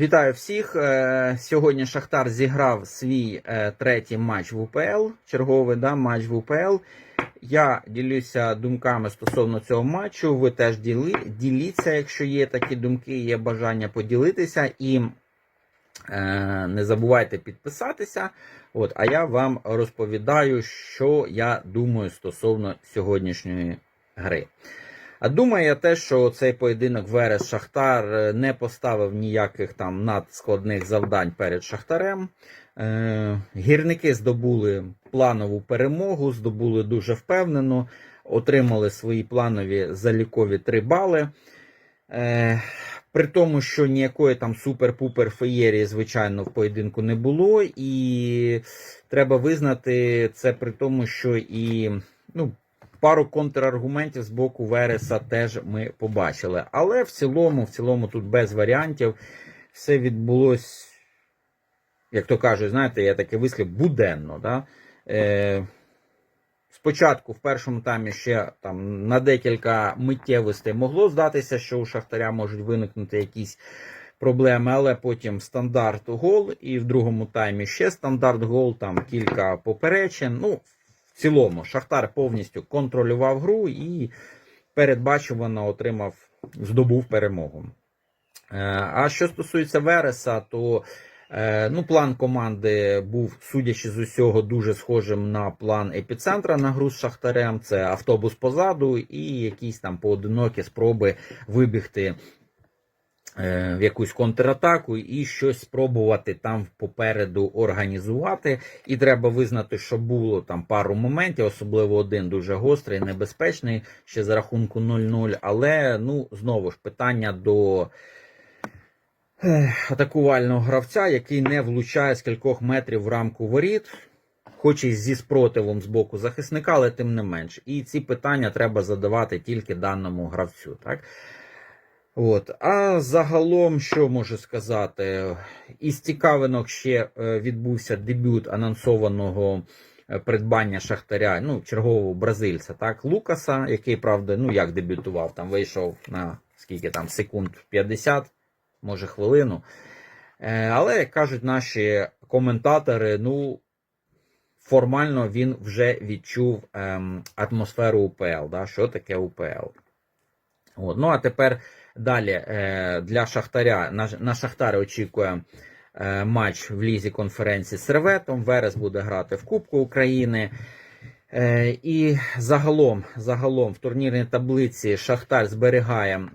Вітаю всіх. Е, Сьогодні Шахтар зіграв свій е, третій матч в УПЛ, черговий да, матч в УПЛ. Я ділюся думками стосовно цього матчу. Ви теж діли, діліться, якщо є такі думки, є бажання поділитися. І е, не забувайте підписатися. От, а я вам розповідаю, що я думаю стосовно сьогоднішньої гри. А думаю я те, що цей поєдинок Верес Шахтар е, не поставив ніяких там надскладних завдань перед Шахтарем. Е, гірники здобули планову перемогу, здобули дуже впевнено, отримали свої планові залікові 3 бали. Е, при тому, що ніякої там супер-пупер феєрії, звичайно, в поєдинку не було, і треба визнати це при тому, що і ну, пару контраргументів з боку Вереса теж ми побачили. Але в цілому, в цілому, тут без варіантів все відбулось, як то кажуть, знаєте, я таке вислів, буденно. Да? Е, Спочатку в першому таймі ще там на декілька миттєвостей могло здатися, що у Шахтаря можуть виникнути якісь проблеми, але потім стандарт гол, і в другому таймі ще стандарт гол, там кілька поперечин. Ну, цілому, Шахтар повністю контролював гру і передбачувано отримав, здобув перемогу. Е, А що стосується Вереса, то Е, Ну, план команди був, судячи з усього, дуже схожим на план епіцентра на гру з Шахтарем. Це автобус позаду і якісь там поодинокі спроби вибігти в якусь контратаку і щось спробувати там попереду організувати. І треба визнати, що було там пару моментів, особливо один дуже гострий, небезпечний, ще за рахунку 0-0. Але ну, знову ж питання до атакувального гравця, який не влучає з кількох метрів в рамку воріт, хоч і зі спротивом з боку захисника, але тим не менш. І ці питання треба задавати тільки даному гравцю. Так? От. А загалом, що можу сказати, із цікавинок ще е, відбувся дебют анонсованого е, придбання Шахтаря, ну, чергового бразильця, так, Лукаса, який, правда, ну як дебютував, там вийшов на скільки там секунд 50 може хвилину. Е, Але, як кажуть наші коментатори, ну, формально він вже відчув ем, атмосферу УПЛ. Да? Що таке УПЛ? От. Ну, а тепер далі е, для Шахтаря на, на Шахтарі очікує е, матч в лізі конференції з Серветом. Верес буде грати в Кубку України. Е, І загалом, загалом в турнірній таблиці Шахтар зберігає.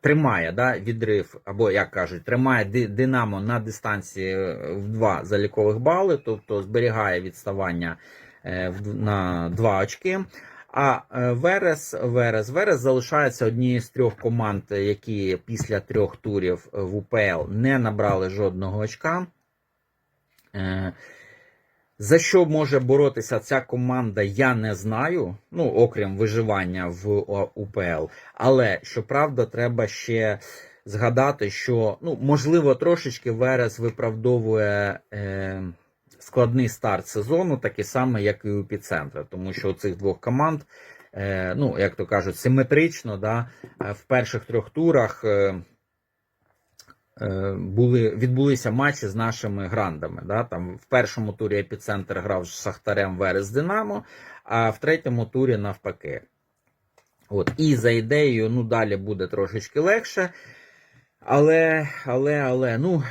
Тримає да, відрив, або, як кажуть, тримає Динамо на дистанції в 2 залікових бали, тобто зберігає відставання на 2 очки. А Верес Верес Верес залишається однією з трьох команд, які після трьох турів в УПЛ не набрали жодного очка. За що може боротися ця команда, я не знаю. Ну, окрім виживання в УПЛ. Але щоправда, треба ще згадати, що ну, можливо трошечки Верес виправдовує е, складний старт сезону, такий самий, як і у Епіцентра. Тому що у цих двох команд, е, ну, як то кажуть, симетрично да, в перших трьох турах. Е, Е, були, відбулися матчі з нашими грандами. Да? Там В першому турі епіцентр грав з Шахтарем Верес Динамо, а в третьому турі навпаки. От. І за ідеєю, ну далі буде трошечки легше. Але, але, але, ну,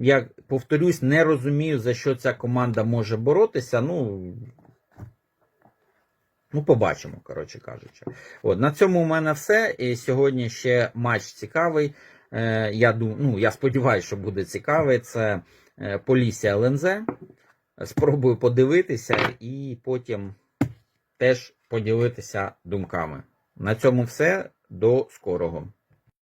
я повторюсь, не розумію, за що ця команда може боротися. Ну, ну побачимо, коротше кажучи. От, На цьому у мене все. І сьогодні ще матч цікавий. Е, я думаю, ну, я сподіваюся, що буде цікавий. Це е, Полісся ЛНЗ. Спробую подивитися і потім теж поділитися думками. На цьому все. До скорого.